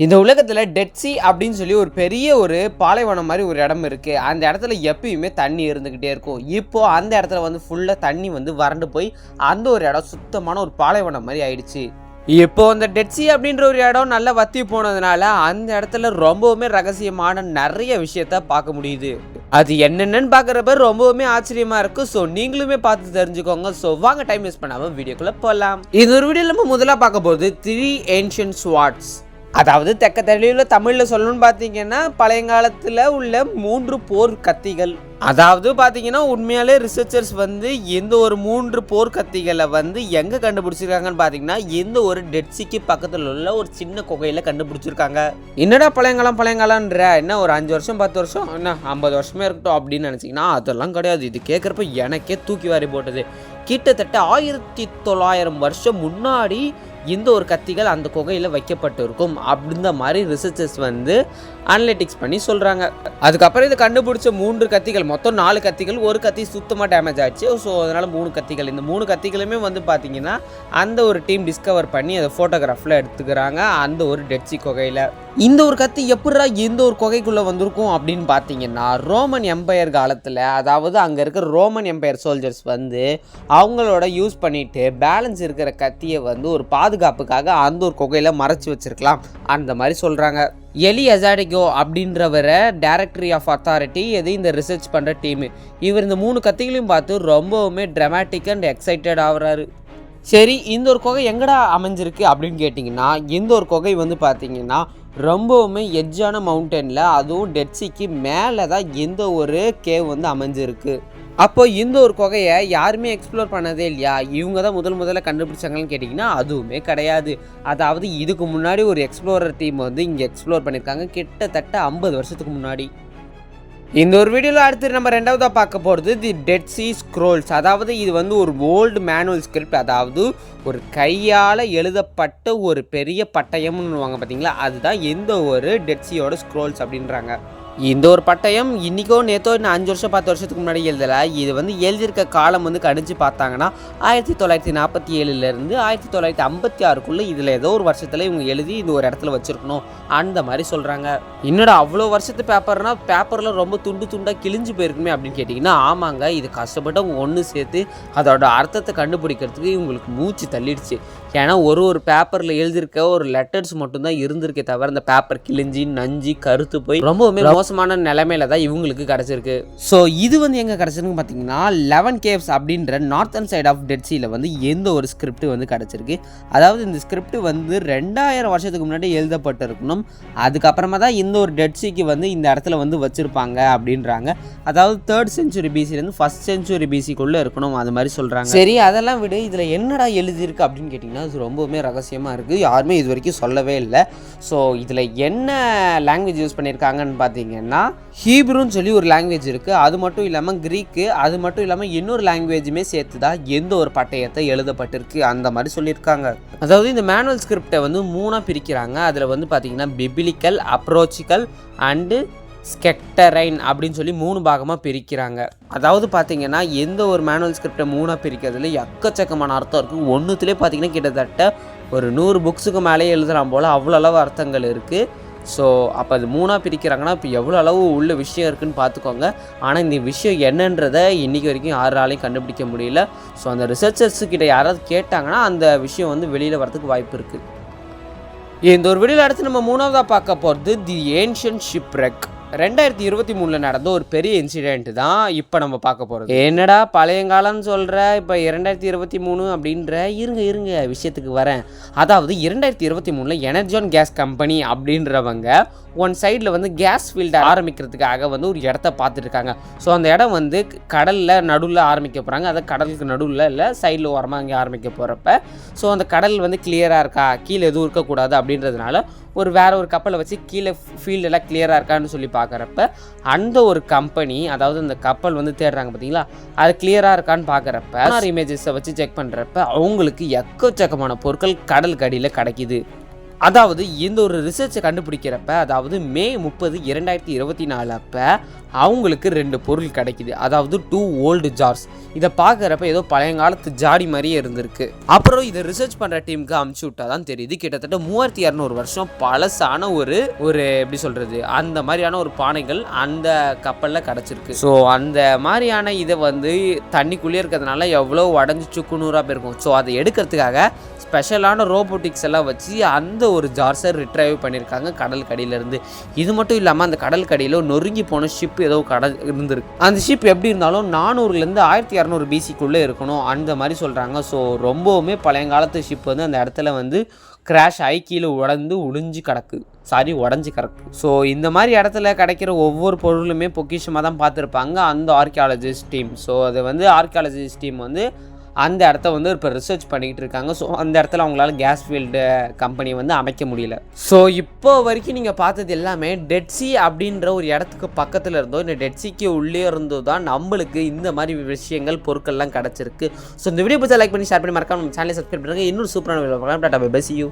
இந்த உலகத்தில் டெட்சி அப்படின்னு சொல்லி ஒரு பெரிய ஒரு பாலைவனம் மாதிரி ஒரு இடம் இருக்குது அந்த இடத்துல எப்பயுமே தண்ணி இருந்துக்கிட்டே இருக்கும். இப்போது அந்த இடத்துல வந்து ஃபுல்லாக தண்ணி வந்து வறண்டு போய் அந்த ஒரு இடம் சுத்தமான ஒரு பாலைவனம் மாதிரி ஆயிடுச்சு. இப்போ அந்த டெட்சி அப்படின்ற ஒரு இடம் நல்லா வத்தி போனதுனால அந்த இடத்துல ரொம்பவுமே ரகசியமான நிறைய விஷயத்த பார்க்க முடியுது. அது என்னென்னு பார்க்குறப்ப ரொம்பவுமே ஆச்சரியமா இருக்கும் ஸோ நீங்களுமே பார்த்து தெரிஞ்சுக்கோங்க. ஸோ வாங்க டைம் வேஸ்ட் பண்ணாமல் வீடியோக்குள்ளே போகலாம் இது ஒரு வீடியோ நம்ம முதலாக பார்க்க போகிறது த்ரீ ஏன்ஷியன் ஸ்வாட்ஸ் அதாவது தெக்க தெளிவில் தமிழில் சொல்லணும்னு பார்த்தீங்கன்னா பழையங்காலத்தில் உள்ள மூன்று போர் கத்திகள். அதாவது பார்த்தீங்கன்னா உண்மையாலே ரிசர்ச்சர்ஸ் வந்து எந்த ஒரு மூன்று போர் கத்திகளை வந்து எங்கே கண்டுபிடிச்சிருக்காங்கன்னு பார்த்தீங்கன்னா எந்த ஒரு டெட்சிக்கு பக்கத்தில் உள்ள ஒரு சின்ன குகையில் கண்டுபிடிச்சிருக்காங்க. என்னடா பழையங்காலம் பழையங்காலன்ற என்ன ஒரு அஞ்சு வருஷம் பத்து வருஷம்? என்ன ஐம்பது வருஷமே இருக்கட்டும் அப்படின்னு நினச்சிங்கன்னா அதெல்லாம் கிடையாது. இது கேட்குறப்ப எனக்கே தூக்கி வாரி போட்டது. கிட்டத்தட்ட ஆயிரத்தி தொள்ளாயிரம் வருஷம் முன்னாடி இந்த ஒரு கத்திகள் அந்த குகையில் வைக்கப்பட்டிருக்கும் அப்படின்ற மாதிரி ரிசர்ச்சர்ஸ் வந்து அனலிட்டிக்ஸ் பண்ணி சொல்கிறாங்க அதுக்கப்புறம் இது கண்டுபிடிச்ச மூன்று கத்திகள் மொத்தம் நாலு கத்திகள் ஒரு கத்தி சுத்தமாக டேமேஜ் ஆச்சு. ஸோ அதனால் மூணு கத்திகள். இந்த மூணு கத்திகளுமே வந்து பார்த்திங்கன்னா அந்த ஒரு டீம் டிஸ்கவர் பண்ணி அதை ஃபோட்டோகிராஃபில் எடுத்துக்கிறாங்க. அந்த ஒரு டெட்சி குகையில். இந்த ஒரு கத்தி எப்படா எந்த ஒரு குகைக்குள்ளே வந்திருக்கும் அப்படின்னு பார்த்தீங்கன்னா ரோமன் எம்பையர் காலத்தில் அதாவது அங்கே இருக்கிற ரோமன் எம்பையர் சோல்ஜர்ஸ் வந்து அவங்களோட யூஸ் பண்ணிட்டு பேலன்ஸ் இருக்கிற கத்தியை வந்து ஒரு பாதுகாப்புக்காக அந்த ஒரு குகையில் மறைச்சி வச்சிருக்கலாம். அந்த மாதிரி சொல்கிறாங்க எலி அசாடிகோ அப்படின்றவரை டைரக்டரி ஆஃப் அத்தாரிட்டி எது இந்த ரிசர்ச் பண்ணுற டீமு இவர் இந்த மூணு கத்திகளையும் பார்த்து ரொம்பவுமே ட்ரமாட்டிக் அண்ட் எக்ஸைட்டட் ஆகிறாரு. சரி இந்த ஒரு குகை எங்கடா அமைஞ்சிருக்கு அப்படின்னு கேட்டிங்கன்னா இந்த ஒரு குகை வந்து பார்த்தீங்கன்னா ரொம்பவுமே எட்ஜான மவுண்டனில் அதுவும் டெட்சிக்கு மேலே தான் எந்த ஒரு கேவ் வந்து அமைஞ்சிருக்கு. அப்போ இந்த ஒரு குகையை யாருமே எக்ஸ்ப்ளோர் பண்ணதே இல்லையா? இவங்க தான் முதல் முதல்ல கண்டுபிடிச்சாங்கன்னு கேட்டிங்கன்னா அதுவுமே கிடையாது. அதாவது இதுக்கு முன்னாடி ஒரு எக்ஸ்ப்ளோரர் டீம் வந்து இங்கே எக்ஸ்ப்ளோர் பண்ணியிருக்காங்க கிட்டத்தட்ட ஐம்பது வருஷத்துக்கு முன்னாடி. இந்த ஒரு வீடியோவில் அடுத்து நம்ம ரெண்டாவதாக பார்க்க போகிறது தி டெட் சி ஸ்க்ரோல்ஸ் அதாவது இது வந்து ஒரு ஓல்டு மேனுவல் ஸ்கிரிப்ட் அதாவது ஒரு கையால் எழுதப்பட்ட ஒரு பெரிய பட்டயம்னு பார்த்தீங்களா அதுதான் எந்த ஒரு டெட்சியோட ஸ்க்ரோல்ஸ் அப்படின்றாங்க. இந்த ஒரு பட்டயம் இன்றைக்கோ நேற்றோ இன்னும் அஞ்சு வருஷம் பத்து வருஷத்துக்கு முன்னாடி எழுதலை. இது வந்து எழுதியிருக்க காலம் வந்து கணிச்சு பார்த்தாங்கன்னா ஆயிரத்தி தொள்ளாயிரத்தி நாற்பத்தி ஏழுலேருந்து ஆயிரத்தி தொள்ளாயிரத்தி ஐம்பத்தி ஆறுக்குள்ளே இதில் ஏதோ ஒரு வருஷத்தில் இவங்க எழுதி இந்த ஒரு இடத்துல வச்சுருக்கணும். அந்த மாதிரி சொல்கிறாங்க என்னடா அவ்வளோ வருஷத்து பேப்பர்னா பேப்பரில் ரொம்ப துண்டு துண்டாக கிழிஞ்சு போயிருக்குமே அப்படின்னு கேட்டிங்கன்னா ஆமாங்க இது கஷ்டப்பட்டு அவங்க ஒன்று சேர்த்து அதோட அர்த்தத்தை கண்டுபிடிக்கிறதுக்கு இவங்களுக்கு மூச்சு தள்ளிடுச்சு. ஏன்னா ஒரு ஒரு பேப்பரில் எழுதியிருக்க ஒரு லெட்டர்ஸ் மட்டும்தான் இருந்திருக்கே தவிர அந்த பேப்பர் கிழிஞ்சி நஞ்சி கருத்து போய் ரொம்பவுமே மோசமான நிலைமையில தான் இவங்களுக்கு கிடச்சிருக்கு. ஸோ இது வந்து எங்கே கிடச்சிருக்கு பார்த்தீங்கன்னா லெவன் கேவ்ஸ் அப்படின்ற நார்த்தன் சைட் ஆஃப் டெட்சியில் வந்து எந்த ஒரு ஸ்கிரிப்ட் வந்து கிடச்சிருக்கு. அதாவது இந்த ஸ்கிரிப்ட் வந்து ரெண்டாயிரம் வருஷத்துக்கு முன்னாடி எழுதப்பட்டிருக்கணும். அதுக்கப்புறமா தான் இந்த ஒரு டெட்சிக்கு வந்து இந்த இடத்துல வந்து வச்சுருப்பாங்க அப்படின்றாங்க. அதாவது தேர்ட் செஞ்சுரி பிசிலேருந்து ஃபஸ்ட் செஞ்சுரி பிசிக்குள்ளே இருக்கணும் அது மாதிரி சொல்கிறாங்க சரி அதெல்லாம் விடு. இதில் என்னடா எழுதியிருக்கு அப்படின்னு கேட்டிங்கன்னா அது ரொம்பவுமே ரகசியமாக இருக்குது யாருமே இது வரைக்கும் சொல்லவே இல்லை. ஸோ இதில் என்ன லாங்குவேஜ் யூஸ் பண்ணியிருக்காங்கன்னு பார்த்தீங்கன்னா ஹீப்ருன்னு சொல்லி ஒரு லாங்குவேஜ் இருக்குது அது மட்டும் இல்லாமல் க்ரீக்கு அது மட்டும் இல்லாமல் இன்னொரு லாங்குவேஜுமே சேர்த்து தான் எந்த ஒரு பட்டயத்தை எழுதப்பட்டிருக்கு அந்த மாதிரி சொல்லியிருக்காங்க. அதாவது இந்த மேனுவல் ஸ்கிரிப்டை வந்து மூணாக பிரிக்கிறாங்க. அதில் வந்து பார்த்தீங்கன்னா பிபிலிக்கல் அப்ரோச்சிக்கல் அண்டு ஸ்கெக்டரைன் அப்படின்னு சொல்லி மூணு பாகமாக பிரிக்கிறாங்க. அதாவது பார்த்தீங்கன்னா எந்த ஒரு மேனுவல் ஸ்கிரிப்டை மூணாக பிரிக்கிறதுல எக்கச்சக்கமான அர்த்தம் இருக்குது ஒன்றுத்துலேயே பார்த்தீங்கன்னா கிட்டத்தட்ட ஒரு நூறு புக்ஸுக்கு மேலேயே எழுதுகிறான் போல் அவ்வளோ அளவு அர்த்தங்கள் இருக்குது ஸோ அப்போ அது மூணாக பிரிக்கிறாங்கன்னா இப்போ எவ்வளோ அளவு உள்ள விஷயம் இருக்குன்னு பார்த்துக்கோங்க. ஆனால் இந்த விஷயம் என்னன்றதை இன்றைக்கி வரைக்கும் யாராலையும் கண்டுபிடிக்க முடியல. ஸோ அந்த ரிசர்ச்சர்ஸு கிட்ட யாராவது கேட்டாங்கன்னா அந்த விஷயம் வந்து வெளியில் வரதுக்கு வாய்ப்பு இருக்குது இந்த ஒரு வெளியில் அடுத்து நம்ம மூணாவதாக பார்க்க போகிறது தி ஏன்ஷியன் ஷிப்ரெக் ரெண்டாயிரத்தி இருபத்தி மூணில் நடந்த ஒரு பெரிய இன்சிடென்ட் தான் இப்போ நம்ம பார்க்க போகிறது என்னடா பழையங்காலம்னு சொல்கிற இப்போ இரண்டாயிரத்தி இருபத்தி மூணு அப்படின்ற இருங்க இருங்க விஷயத்துக்கு வரேன். அதாவது இரண்டாயிரத்தி இருபத்தி மூணில் எனர்ஜான் கேஸ் கம்பெனி அப்படின்றவங்க ஒன் சைடில் வந்து கேஸ் ஃபீல்டை ஆரம்பிக்கிறதுக்காக வந்து ஒரு இடத்த பார்த்துட்ருக்காங்க. ஸோ அந்த இடம் வந்து கடலில் நடுவில் ஆரம்பிக்க போகிறாங்க அதை கடலுக்கு நடுவில் இல்லை சைடில் ஓரமாக அங்கே ஆரம்பிக்க போகிறப்ப ஸோ அந்த கடல் வந்து கிளியராக இருக்கா? கீழே எதுவும் இருக்கக்கூடாது அப்படின்றதுனால ஒரு வேற ஒரு கப்பலை வச்சு கீழே ஃபீல்டெல்லாம் கிளியராக இருக்கான்னு சொல்லி பார்க்குறப்ப அந்த ஒரு கம்பெனி அதாவது அந்த கப்பல் வந்து தேடுறாங்க பார்த்தீங்களா அது கிளியராக இருக்கான்னு பார்க்குறப்ப இமேஜஸை வச்சு செக் பண்ணுறப்ப அவங்களுக்கு எக்கச்சக்கமான பொருட்கள் கடலுக்கு அடியில் கிடைக்குது. அதாவது இந்த ஒரு ரிசர்ச்சை கண்டுபிடிக்கிறப்ப அதாவது மே முப்பது இரண்டாயிரத்தி இருபத்தி நாலு அப்போ அவங்களுக்கு ரெண்டு பொருள் கிடைக்குது. அதாவது டூ ஓல்டு ஜார்ஸ் இதை பார்க்குறப்ப ஏதோ பழையங்காலத்து ஜாடி மாதிரியே இருந்திருக்கு. அப்புறம் இதை ரிசர்ச் பண்ணுற டீமுக்கு அமுச்சு விட்டா தான் தெரியுது. கிட்டத்தட்ட மூவாயிரத்தி இரநூறு வருஷம் பழசான ஒரு ஒரு எப்படி சொல்கிறது அந்த மாதிரியான ஒரு பானைகள் அந்த கப்பலில் கிடச்சிருக்கு. ஸோ அந்த மாதிரியான இதை வந்து தண்ணிக்குள்ளேயே இருக்கிறதுனால எவ்வளோ உடஞ்சி சுக்குநூறாக போயிருக்கும். ஸோ அதை எடுக்கிறதுக்காக ஸ்பெஷலான ரோபோட்டிக்ஸ் எல்லாம் வச்சு அந்த ஒரு ஜார்ஸை ரிட்ரைவ் பண்ணியிருக்காங்க கடல் கடியிலேருந்து. இது மட்டும் இல்லாமல் அந்த கடல் கடியில் நொறுங்கி போன ஷிப் ஏதோ கடல் இருந்திருக்கு. அந்த ஷிப் எப்படி இருந்தாலும் நானூறுலேருந்து ஆயிரத்தி இரநூறு பிசிக்குள்ளே இருக்கணும் அந்த மாதிரி சொல்கிறாங்க ஸோ ரொம்பவுமே பழையங்காலத்து ஷிப் வந்து அந்த இடத்துல வந்து கிராஷ் ஆகி கீழே உடந்து உளிஞ்சு கிடக்கு. சாரி உடஞ்சி கிடக்கு. ஸோ இந்த மாதிரி இடத்துல கிடைக்கிற ஒவ்வொரு பொருளுமே பொக்கிஷமாக தான் பார்த்துருப்பாங்க. அந்த ஆர்கியாலஜிஸ்ட் டீம் ஸோ அது வந்து ஆர்கியாலஜிஸ்ட் டீம் வந்து அந்த இடத்த வந்து இப்போ ரிசர்ச் பண்ணிக்கிட்டு இருக்காங்க. ஸோ அந்த இடத்துல அவங்களால கேஸ் ஃபீல்டு கம்பெனி வந்து அமைக்க முடியல. ஸோ இப்போ வரைக்கும் நீங்கள் பார்த்தது எல்லாமே டெட்ஸி அப்படின்ற ஒரு இடத்துக்கு பக்கத்தில் இருந்தோ இந்த டெட்ஸிக்கு உள்ளே இருந்தோ தான் நம்மளுக்கு இந்த மாதிரி விஷயங்கள் பொருட்கள்லாம் கிடச்சிருக்கு. ஸோ இந்த வீடியோ பற்றி லைக் பண்ணி ஷேர் பண்ணி மறக்காம நம்ம சேனலை சப்ஸ்கிரைப் பண்ணுங்கள் இன்னொரு சூப்பரான வீடியோ பார்க்கலாம். Tata bye you